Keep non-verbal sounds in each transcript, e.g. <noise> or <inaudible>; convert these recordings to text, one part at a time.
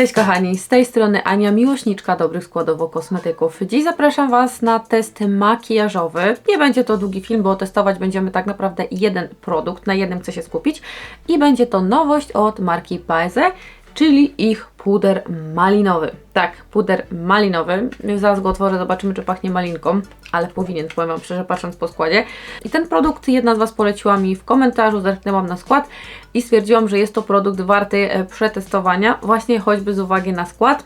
Cześć kochani, z tej strony Ania, miłośniczka dobrych składowo kosmetyków. Dziś zapraszam Was na test makijażowy. Nie będzie to długi film, bo testować będziemy tak naprawdę jeden produkt, na jednym chcę się skupić. I będzie to nowość od marki Paese, czyli ich puder malinowy. Tak, puder malinowy. Zaraz go otworzę, zobaczymy czy pachnie malinką, ale powinien, powiem Wam szczerze, patrząc po składzie. I ten produkt jedna z Was poleciła mi w komentarzu, zerknęłam na skład i stwierdziłam, że jest to produkt warty e, przetestowania, właśnie choćby z uwagi na skład.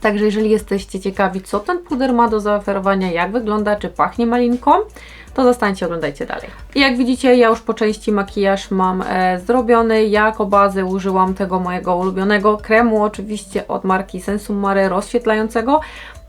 Także jeżeli jesteście ciekawi, co ten puder ma do zaoferowania, jak wygląda, czy pachnie malinką, to zostańcie, oglądajcie dalej. Jak widzicie, ja już po części makijaż mam e, zrobiony. Jako bazę użyłam tego mojego ulubionego kremu, oczywiście od marki Sensum Mare rozświetlającego.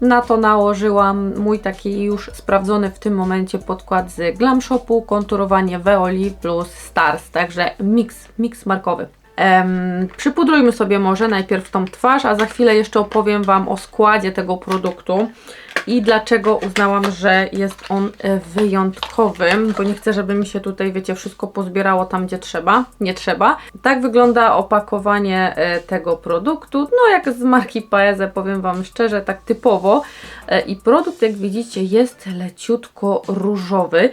Na to nałożyłam mój taki już sprawdzony w tym momencie podkład z Glam Shopu, konturowanie Veoli plus Stars, także miks, miks markowy. Em, przypudrujmy sobie może najpierw tą twarz, a za chwilę jeszcze opowiem Wam o składzie tego produktu i dlaczego uznałam, że jest on e, wyjątkowy, bo nie chcę, żeby mi się tutaj, wiecie, wszystko pozbierało tam, gdzie trzeba, nie trzeba. Tak wygląda opakowanie e, tego produktu, no jak z marki Paese, powiem Wam szczerze, tak typowo E, i produkt, jak widzicie, jest leciutko różowy.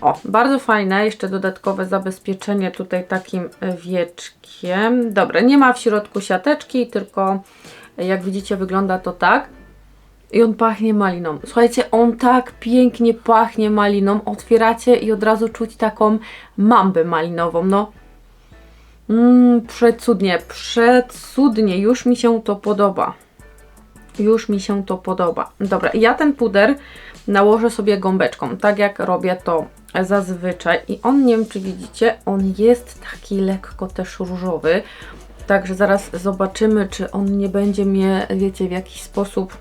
O, bardzo fajne, jeszcze dodatkowe zabezpieczenie tutaj takim wieczkiem. Dobra, nie ma w środku siateczki, tylko jak widzicie wygląda to tak. I on pachnie maliną. Słuchajcie, on tak pięknie pachnie maliną. Otwieracie i od razu czuć taką mambę malinową. No, mm, przecudnie, przecudnie. Już mi się to podoba. Już mi się to podoba. Dobra, ja ten puder nałożę sobie gąbeczką, tak jak robię to zazwyczaj. I on, nie wiem czy widzicie, on jest taki lekko też różowy. Także zaraz zobaczymy, czy on nie będzie mnie, wiecie, w jakiś sposób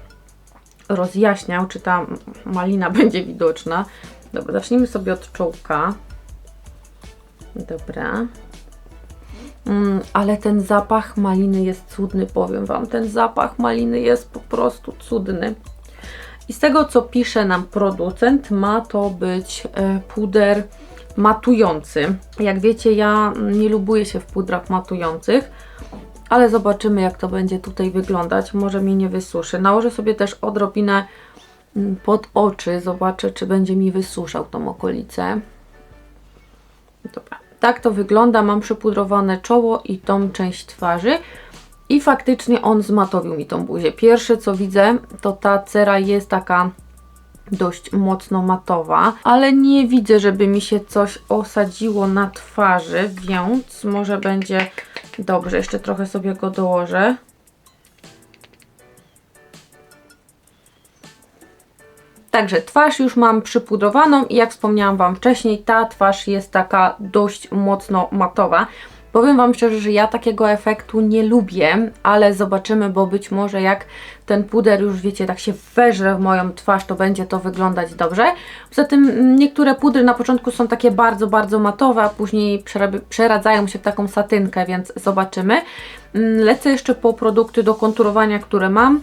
rozjaśniał, czy ta malina <laughs> będzie widoczna. Dobra, zacznijmy sobie od czołka. Dobra. Mm, ale ten zapach maliny jest cudny, powiem Wam. Ten zapach maliny jest po prostu cudny. I z tego, co pisze nam producent, ma to być e, puder matujący. Jak wiecie, ja nie lubuję się w pudrach matujących, ale zobaczymy, jak to będzie tutaj wyglądać. Może mi nie wysuszy. Nałożę sobie też odrobinę mm, pod oczy, zobaczę, czy będzie mi wysuszał tą okolicę. Dobra. Tak to wygląda. Mam przypudrowane czoło i tą część twarzy. I faktycznie on zmatowił mi tą buzię. Pierwsze co widzę, to ta cera jest taka dość mocno matowa, ale nie widzę, żeby mi się coś osadziło na twarzy, więc może będzie dobrze. Jeszcze trochę sobie go dołożę. Także twarz już mam przypudrowaną i jak wspomniałam Wam wcześniej, ta twarz jest taka dość mocno matowa. Powiem Wam szczerze, że ja takiego efektu nie lubię, ale zobaczymy, bo być może jak ten puder już wiecie, tak się weżre w moją twarz, to będzie to wyglądać dobrze. Poza tym mm, niektóre pudry na początku są takie bardzo, bardzo matowe, a później przeradzają się w taką satynkę, więc zobaczymy. Mm, lecę jeszcze po produkty do konturowania, które mam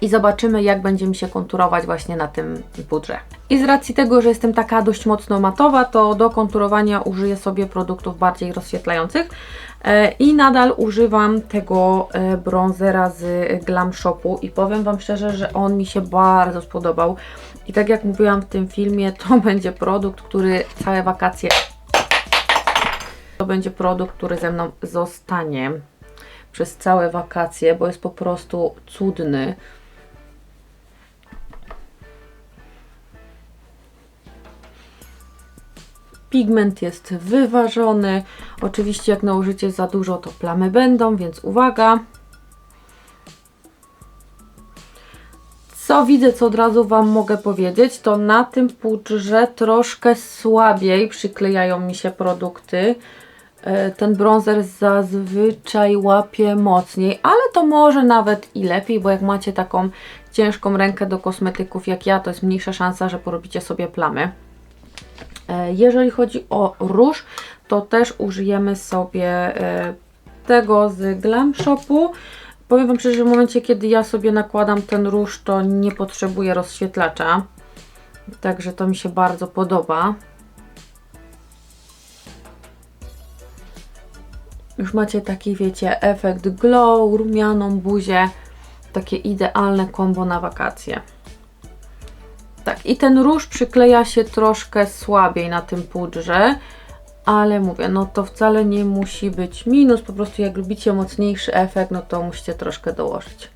i zobaczymy, jak będzie mi się konturować właśnie na tym pudrze. I z racji tego, że jestem taka dość mocno matowa, to do konturowania użyję sobie produktów bardziej rozświetlających e, i nadal używam tego e, bronzera z Glam Shopu i powiem Wam szczerze, że on mi się bardzo spodobał i tak jak mówiłam w tym filmie, <laughs> to będzie produkt, który całe wakacje to będzie produkt, który ze mną zostanie przez całe wakacje, bo jest po prostu cudny. Pigment jest wyważony. Oczywiście jak nałożycie za dużo, to plamy będą, więc uwaga. Co widzę, co od razu Wam mogę powiedzieć, to na tym pudrze troszkę słabiej przyklejają mi się produkty. E, ten bronzer zazwyczaj łapie mocniej, ale to może nawet i lepiej, bo jak macie taką ciężką rękę do kosmetyków jak ja, to jest mniejsza szansa, że porobicie sobie plamy. E, jeżeli chodzi o róż, to też użyjemy sobie e, tego z Glam Shopu. Powiem Wam szczerze, że w momencie, kiedy ja sobie nakładam ten róż, to nie potrzebuję rozświetlacza. Także to mi się bardzo podoba. Już macie taki, wiecie, efekt glow, rumianą buzię. Takie idealne kombo na wakacje. Tak, i ten róż przykleja się troszkę słabiej na tym pudrze, ale mówię, no to wcale nie musi być minus, po prostu jak lubicie mocniejszy efekt, no to musicie troszkę dołożyć.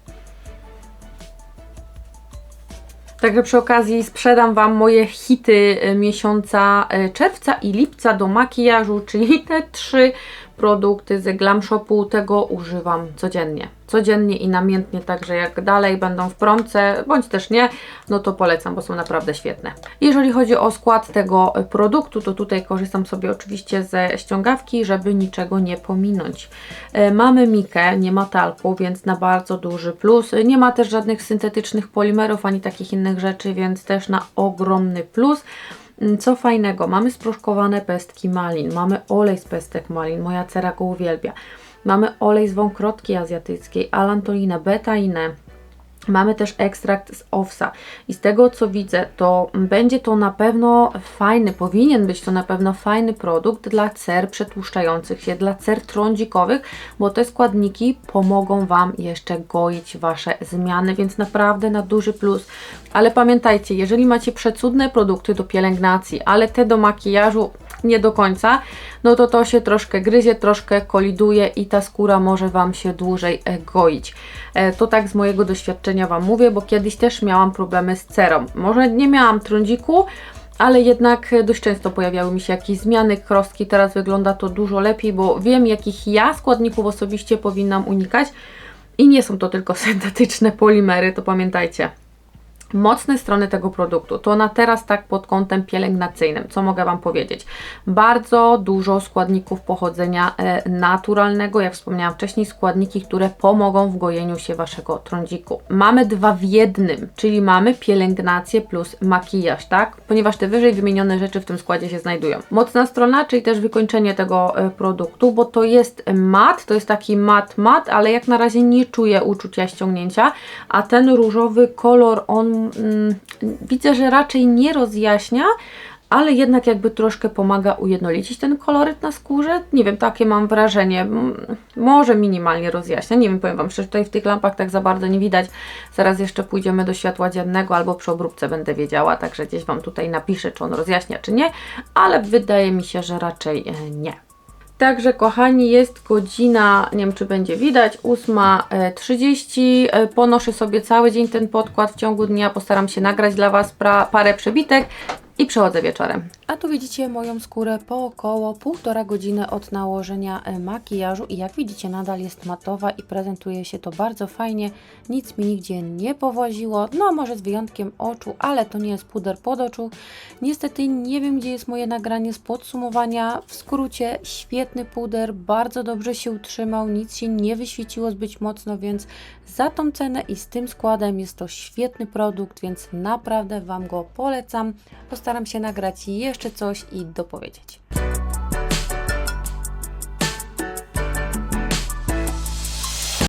Także przy okazji sprzedam Wam moje hity y, miesiąca y, czerwca i lipca do makijażu, czyli te trzy produkty z Glam Shopu. Tego używam codziennie. Codziennie i namiętnie, także jak dalej będą w promce, bądź też nie, no to polecam, bo są naprawdę świetne. Jeżeli chodzi o skład tego produktu, to tutaj korzystam sobie oczywiście ze ściągawki, żeby niczego nie pominąć. E, Mamy mikę, nie ma talku, więc na bardzo duży plus. Nie ma też żadnych syntetycznych polimerów, ani takich innych rzeczy, więc też na ogromny plus. Mm, Co fajnego, mamy sproszkowane pestki malin, mamy olej z pestek malin, moja cera go uwielbia. Mamy olej z wąkrotki azjatyckiej, alantolinę, betainę, Mamy też ekstrakt z owsa i z tego co widzę, to będzie to na pewno fajny, powinien być to na pewno fajny produkt dla cer przetłuszczających się, dla cer trądzikowych, bo te składniki pomogą Wam jeszcze goić Wasze zmiany, więc naprawdę na duży plus. Ale pamiętajcie, jeżeli macie przecudne produkty do pielęgnacji, ale te do makijażu nie do końca, no to to się troszkę gryzie, troszkę koliduje i ta skóra może Wam się dłużej e, goić. E, To tak z mojego doświadczenia Wam mówię, bo kiedyś też miałam problemy z cerą. Może nie miałam trądziku, ale jednak e, dość często pojawiały mi się jakieś zmiany, krostki. Teraz wygląda to dużo lepiej, bo wiem, jakich ja składników osobiście powinnam unikać. I nie są to tylko <laughs> syntetyczne polimery, to pamiętajcie. Mocne strony tego produktu to na teraz tak pod kątem pielęgnacyjnym, co mogę Wam powiedzieć? Bardzo dużo składników pochodzenia e, naturalnego, jak wspomniałam wcześniej, składniki, które pomogą w gojeniu się Waszego trądziku. Mamy dwa w jednym, czyli mamy pielęgnację plus makijaż, tak? Ponieważ te wyżej wymienione rzeczy w tym składzie się znajdują. Mocna strona, czyli też wykończenie tego e, produktu, bo to jest mat, to jest taki mat mat, ale jak na razie nie czuję uczucia ściągnięcia, a ten różowy kolor, on widzę, że raczej nie rozjaśnia, ale jednak jakby troszkę pomaga ujednolicić ten koloryt na skórze. Nie wiem, takie mam wrażenie. Może minimalnie rozjaśnia. Nie wiem, powiem Wam szczerze, tutaj w tych lampach tak za bardzo nie widać. Zaraz jeszcze pójdziemy do światła dziennego albo przy obróbce będę wiedziała, także gdzieś Wam tutaj napiszę, czy on rozjaśnia, czy nie, ale wydaje mi się, że raczej e, nie. Także kochani, jest godzina, nie wiem czy będzie widać, 8.30. E, Ponoszę sobie cały dzień ten podkład w ciągu dnia, postaram się nagrać dla Was pra, parę przebitek i przechodzę wieczorem. A tu widzicie moją skórę po około półtora godziny od nałożenia e, makijażu i jak widzicie nadal jest matowa i prezentuje się to bardzo fajnie. Nic mi nigdzie nie powoziło, no może z wyjątkiem oczu, ale to nie jest puder pod oczu. Niestety nie wiem gdzie jest moje nagranie z podsumowania. W skrócie świetny puder, bardzo dobrze się utrzymał, nic się nie wyświeciło zbyt mocno, więc za tą cenę i z tym składem jest to świetny produkt, więc naprawdę Wam go polecam. Postaram się nagrać jeszcze coś i dopowiedzieć.